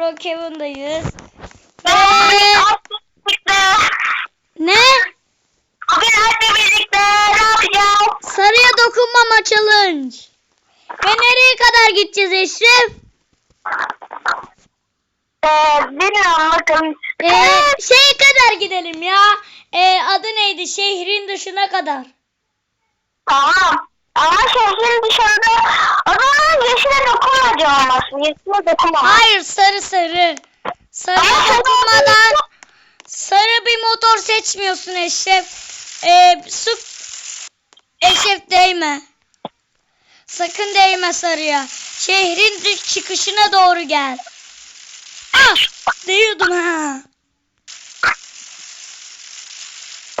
Brookhaven'dayız. Ne? Bugün hep birlikte ne yapacağız? Sarıya dokunmama challenge. Ve nereye kadar gideceğiz Eşref? Ee, bilmiyorum bakın. Ee, şeye kadar gidelim ya. Ee, adı neydi? Şehrin dışına kadar. Tamam. Ama şehrin dışarıda o zaman yeşile dokunmayacağım olmasın. Yeşile dokunmam. Hayır sarı sarı. Sarıya dokunmadan sarı bir motor seçmiyorsun Eşref. Ee, su Eşref değme. Sakın değme sarıya. Şehrin dış çıkışına doğru gel. Ah! Değiyordum ha.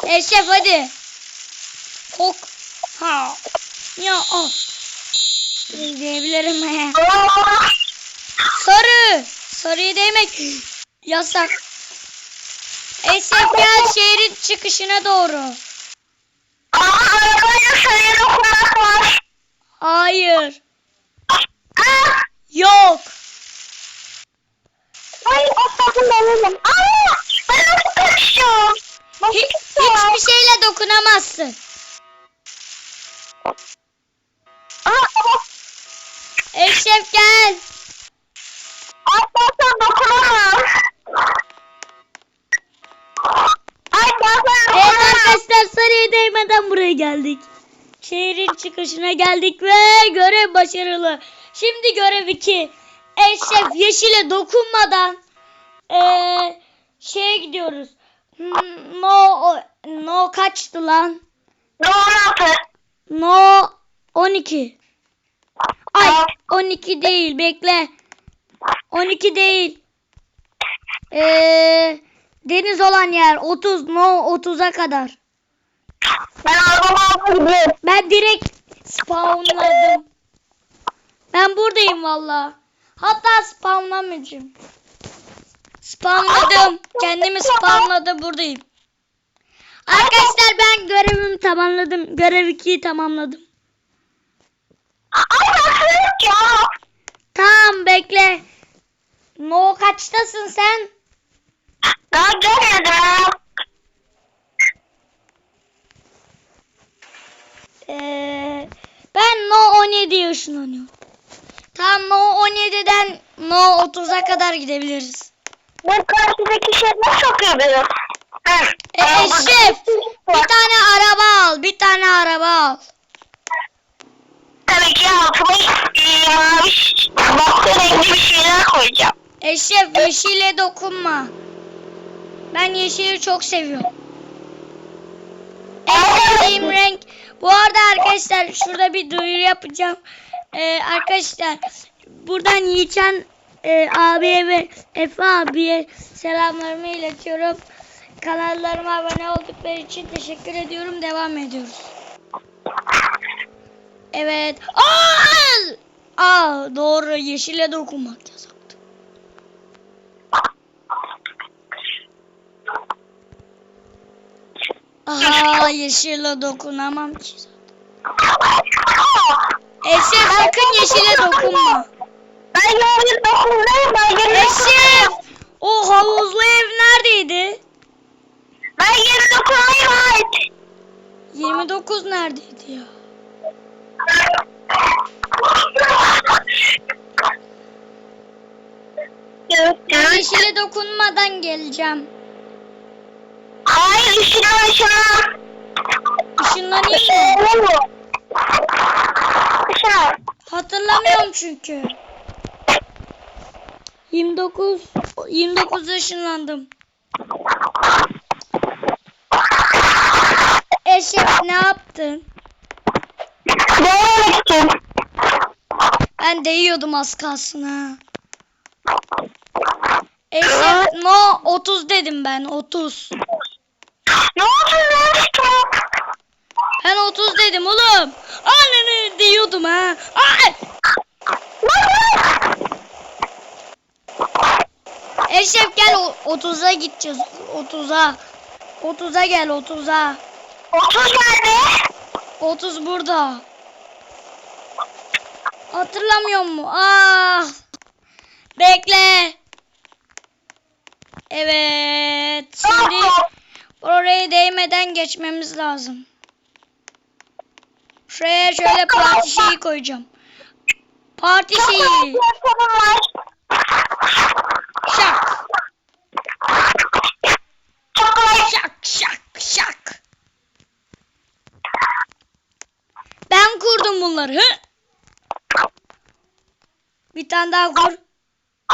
Eşref hadi. Kok. Ha. Ya ah. Diyebilirim he. Sarı. Sarıya değmek yasak. Eşref gel şehrin çıkışına doğru. Ama arabayla sarıya dokunmak var. Hayır. Ah! Yok. Ay atladım benim. Aa! Ben nasıl kaçacağım? Nasıl Hi- kaçacağım? hiçbir şeyle dokunamazsın. Ama Eşref gel. atlasam dokunamam. Evet arkadaşlar sarıya değmeden buraya geldik. Şehrin çıkışına geldik ve görev başarılı. Şimdi görev 2. Eşref yeşile dokunmadan eee şeye gidiyoruz. Hmm, No no kaçtı lan? Doğru No 12. Ay 12 değil bekle. 12 değil. Ee, deniz olan yer 30 no 30'a kadar. Ben arabamı gidiyorum. Ben direkt spawnladım. Ben buradayım valla. Hatta spawnlamayacağım. Spawnladım. Kendimi spawnladım buradayım. Arkadaşlar ben görevimi tamamladım. Görev 2'yi tamamladım. Ay nasıl ya? Tamam bekle. No kaçtasın sen? Daha gelmedim. Ee, ben No 17 yaşlanıyorum. Tamam No 17'den No 30'a kadar gidebiliriz. Bu karşıdaki şey nasıl yapıyor benim? Ha, E, araba- Eşref bir tane araba al. Bir tane araba al. Tabii ki altıma e, mavi baktı renkli bir şeyler koyacağım. Eşref yeşile dokunma. Ben yeşili çok seviyorum. En sevdiğim renk. Bu arada arkadaşlar şurada bir duyuru yapacağım. Ee, arkadaşlar buradan Yiğitcan e, abiye ve Efe abiye selamlarımı iletiyorum. Kanallarıma abone oldukları için teşekkür ediyorum. Devam ediyoruz. Evet. Aa! Aa doğru yeşile dokunmak yasaktı. Aha yeşile dokunamam ki. Eşref sakın yeşile dokunma. Ben yarın dokundayım. Ben yarın Eşref! O havuzlu ev neredeydi? Ben yarın dokunmayayım ait. 29 neredeydi ya? Yeşile dokunmadan geleceğim. Hayır ışına ışına. Işınlanayım mı? Işına. Hatırlamıyorum çünkü. 29 29 ışınlandım. Eşref ne yaptın? Devam ettim. Ben değiyordum az kalsın ha. Eşref no 30 dedim ben 30. Ne oldu lan stop? Ben 30 dedim oğlum. Ananı diyordum ha. Ay! Eşref gel o- 30'a gideceğiz. 30'a. 30'a gel 30'a. 30 nerede? 30 burada. Hatırlamıyor mu? Ah. Bekle. Şimdi oraya değmeden geçmemiz lazım. Şuraya şöyle parti şeyi koyacağım. Parti şeyi. Şak. Şak şak şak. Ben kurdum bunları. Hı? Bir tane daha kur.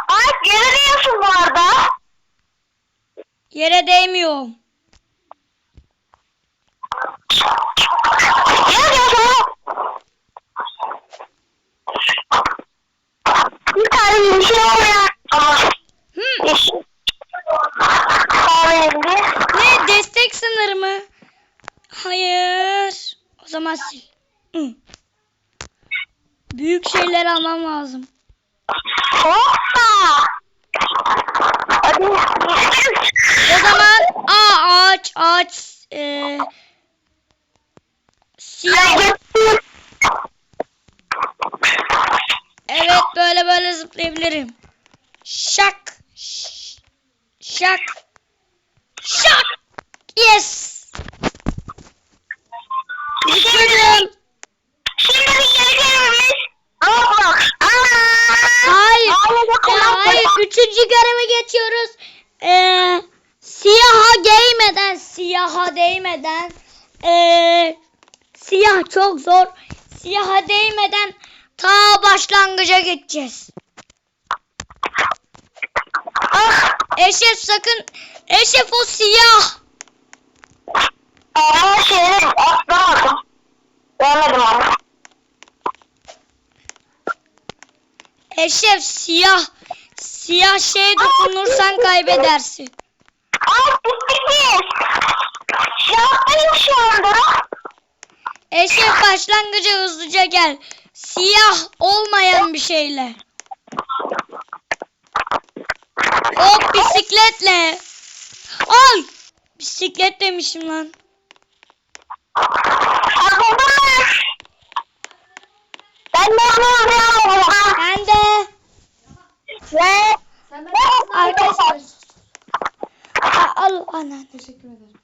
Ay görüyorsun bu arada. Yere değmiyorum. Bir tane bir şey oluyor. Yeşil. Kahverengi. Ne destek sınırı mı? Hayır. O zaman sil. Hı. Büyük şeyler almam lazım. Hoppa. Hadi. Ağaç ağaç e, siyah. Evet böyle böyle zıplayabilirim. Şak. Şak. Şak. Yes. Bitirdim. Şimdi bir görevimiz. Roblox. Hayır. Hayır. Üçüncü göreve geçiyoruz. Ee, siyaha değmeden, siyaha değmeden, ee, siyah çok zor. Siyaha değmeden ta başlangıca geçeceğiz. Ah. Eşref sakın, Eşref o siyah. Aa şeyleri atlamadım. Görmedim ama. Eşref siyah. Siyah şeye dokunursan kaybedersin. Ay bittik biz. Şahtayım şu anda. Eşref başlangıca hızlıca gel. Siyah olmayan bir şeyle. Hop bisikletle. Ay! Bisiklet demişim lan. Anladın mı? Ben de onu. Ben de. Ve Arkadaşlar. Al anan. Teşekkür ederim.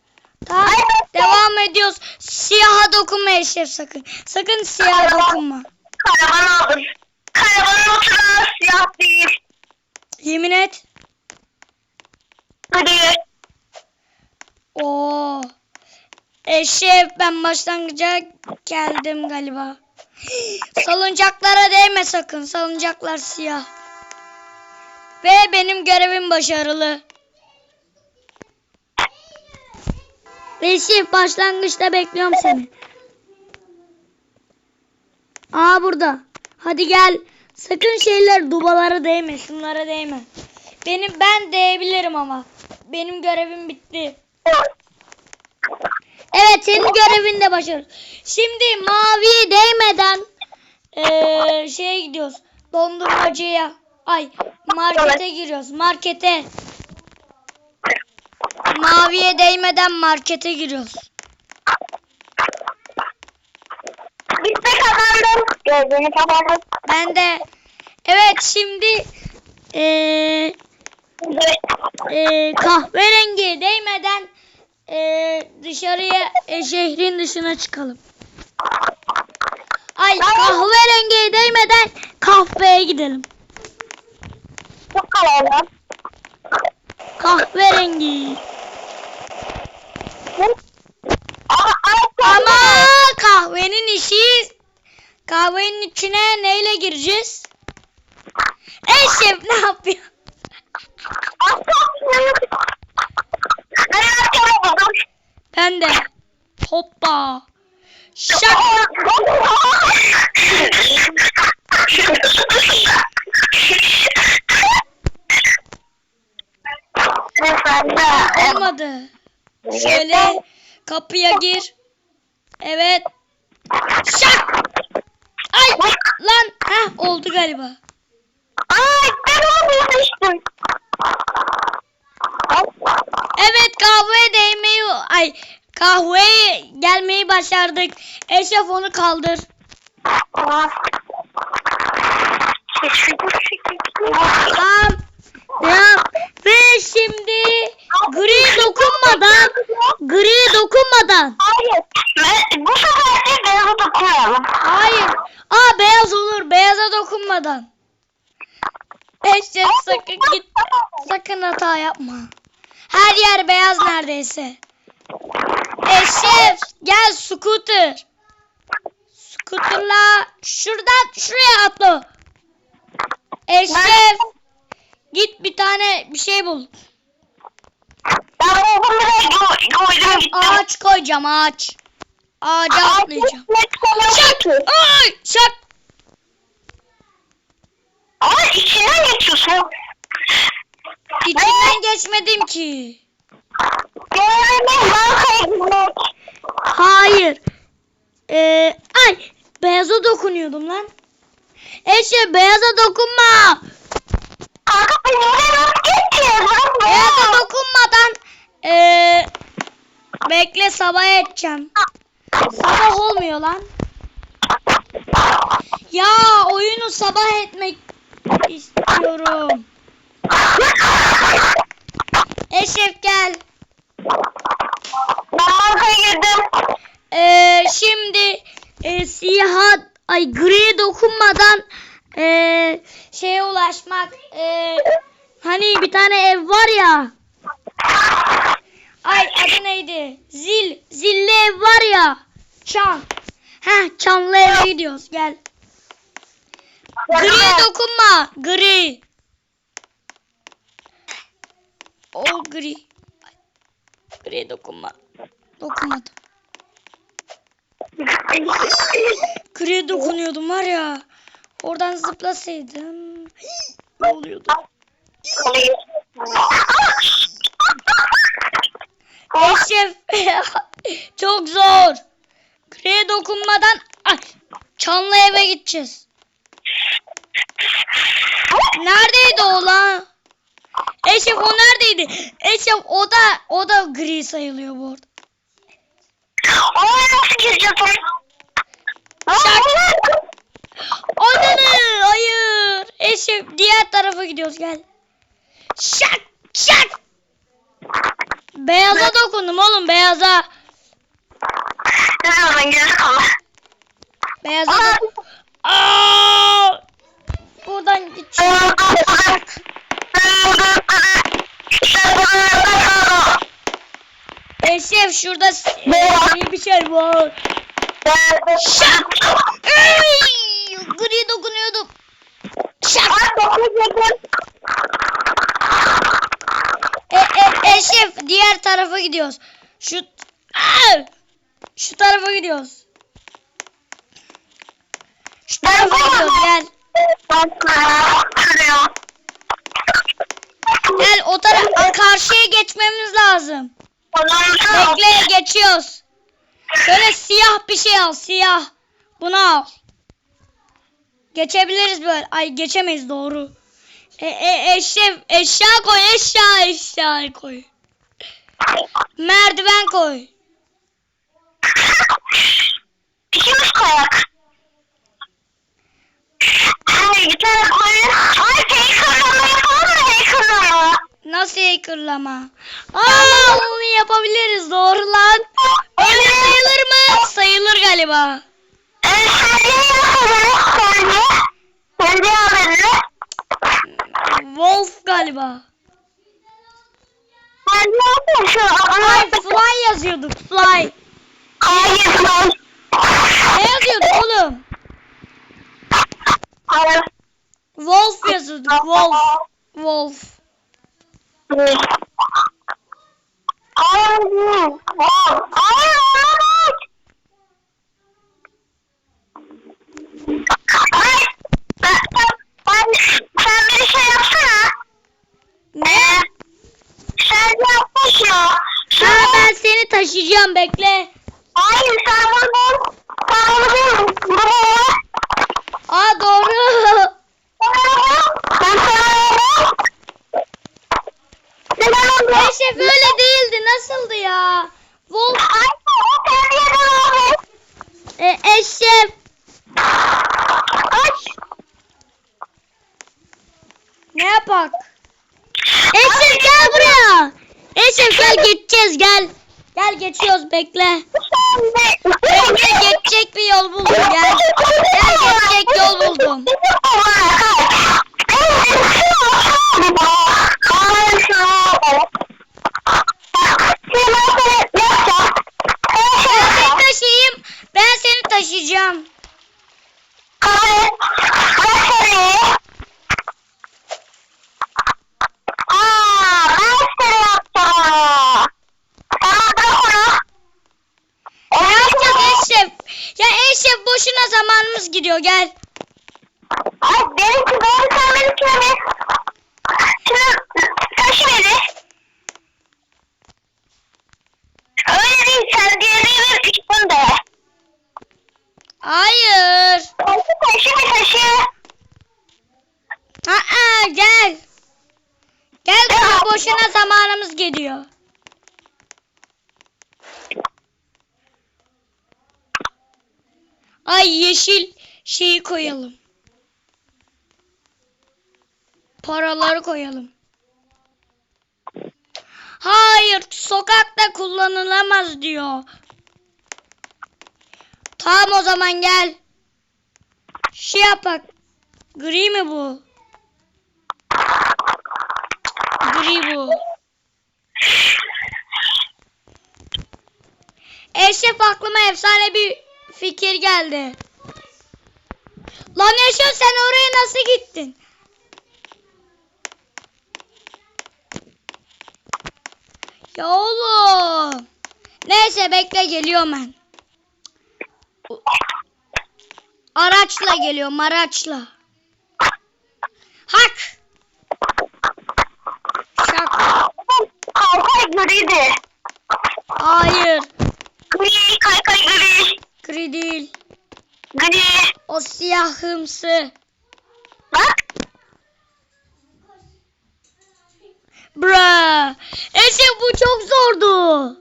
Tamam. Devam ediyoruz. Siyaha dokunma Eşref sakın. Sakın siyaha dokunma. Karavan aldım. Karavanın oturağı siyah değil. Yemin et. Hadi. Oo. Eşref ben başlangıca geldim galiba. Salıncaklara değme sakın. Salıncaklar siyah. Ve benim görevim başarılı. Eşref başlangıçta bekliyorum seni. Aa burada. Hadi gel. Sakın şeyler dubalara değme. Şunlara değme. Benim ben değebilirim ama. Benim görevim bitti. Evet senin görevin de başarılı. Şimdi mavi değmeden eee şeye gidiyoruz. Dondurmacıya. Ay markete giriyoruz. Markete. Maviye değmeden markete giriyoruz. Biz de kazandım. Gözünü kapatalım. Ben de evet şimdi eee eee, kahverengi değmeden eee, dışarıya e, şehrin dışına çıkalım. Ay kahverengi değmeden kahveye gidelim. Çok kalalım. Kahverengi. Ama Ama kahvenin işi kahvenin içine neyle gireceğiz? Eşref ne yapıyor? Ben de. Hoppa. Şak. Olmadı. Şöyle kapıya gir. Evet. Şak. Ay lan. Heh oldu galiba. Ay ben onu bulmuştum. Evet kahveye değmeyi ay kahveye gelmeyi başardık. Eşref onu kaldır. Tamam. Devam. Ve şimdi gri dokunmadan gri dokunmadan. Hayır. Ben, bu sefer de beyaza dokunmayalım. Hayır. Aa beyaz olur. Beyaza dokunmadan. Eşek sakın git. Sakın hata yapma. Her yer beyaz neredeyse. Eşref gel scooter. Scooter'la şuradan şuraya atla. Eşref git bir tane bir şey bul. Ben buldum bile koydum gittim. Ağaç koyacağım ağaç. Ağaca atlayacağım. Şak. Ay şak. Ama içinden geçiyorsun. İçinden geçmedim ki. Hayır. Ee, ay beyaza dokunuyordum lan. Eşe beyaza dokunma. Kanka biz buraya nasıl geçeceğiz? Beyaza dokunmadan ee, bekle sabah edeceğim. Sabah olmuyor lan. Ya oyunu sabah etmek istiyorum. Eşref gel. Ben bankaya girdim. Ee, şimdi e, siyah ay griye dokunmadan e, şeye ulaşmak e, hani bir tane ev var ya ay adı neydi? Zil zilli ev var ya. Çan. Heh çanlı eve gidiyoruz gel. Griye dokunma gri. O gri. Griye dokunma. Dokunmadım. Griye dokunuyordum var ya. Oradan zıplasaydım. ne oluyordu? Eşref çok zor. Griye dokunmadan ay, çanlı eve gideceğiz. Neredeydi o lan? Eşref o neredeydi? Eşref o da o da gri sayılıyor bu arada. Oraya nasıl gireceğiz? Şak. Ananı hayır. Eşref diğer tarafa gidiyoruz gel. Şak şak. Beyaza dokundum oğlum beyaza. Ne zaman girdik ama? Beyaza dokundum. Aa! Buradan gideceğiz. Eşref şurada iyi bir şey var. Şak. Ey! Gri dokunuyordum. Şak. E, e, Eşref diğer tarafa gidiyoruz. Şu Aa! şu tarafa gidiyoruz. Şu tarafa gidiyoruz gel. Gel o tarafa karşıya geçmemiz lazım. Bekle geçiyoruz. Şöyle siyah bir şey al siyah. Bunu al. Geçebiliriz böyle. Ay geçemeyiz doğru. E, e, eşya, eşya koy eşya eşya koy. Merdiven koy. İkimiz kayak. Hani bir tane koyun. Ay heykelama yapalım mı heykelama? Nasıl hackerlama? Aa onu yapabiliriz doğru lan. Öyle sayılır mı? Sayılır galiba. Ee, sence yapalım sence? Sence haberini? Wolf galiba. Adını. fly yazıyorduk fly. Hayır ben. Ne yazıyorduk oğlum? Wolf yazıyorduk wolf. Wolf. Hayır. Hayır. Hayır. Hayır. Ay, ben, ben, sen bir şey yapsana. Ne? Sen ya. Ha Sen, ben seni taşıyacağım bekle. hayır sen bunu bul. Sen bunu bul. Aa doğru. Eşref öyle değildi. Nasıldı ya? Bul. E, eşref. Aç. Ne yapak? Eşref gel buraya. Esin gel geçeceğiz gel. Gel geçiyoruz bekle. Bekle geçecek bir yol buldum gel. Gel geçecek yol buldum. Gidiyor gel. Ay benimki doğru sen benimkine mi? Şimdi taşı verir. Öyle değil sen diğerini ver ikisini de. Hayır. Taşı taşı mı taşı? Aa, gel. Gel daha boşuna zamanımız gidiyor. Ay yeşil şeyi koyalım. Paraları koyalım. Hayır, sokakta kullanılamaz diyor. Tamam o zaman gel. Şey yapak. Gri mi bu? Gri bu. Eşref aklıma efsane bir fikir geldi. Lan Eşref sen oraya nasıl gittin? Ya oğlum. Neyse bekle geliyorum ben. Araçla geliyorum araçla. Hak. Şak. Kaykay griydi. Hayır. Gri kaykay gri. Gri değil. Gri. O siyahımsı. Bak. Bra. Eşe bu çok zordu.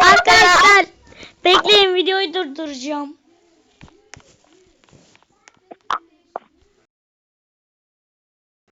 Arkadaşlar bekleyin videoyu durduracağım.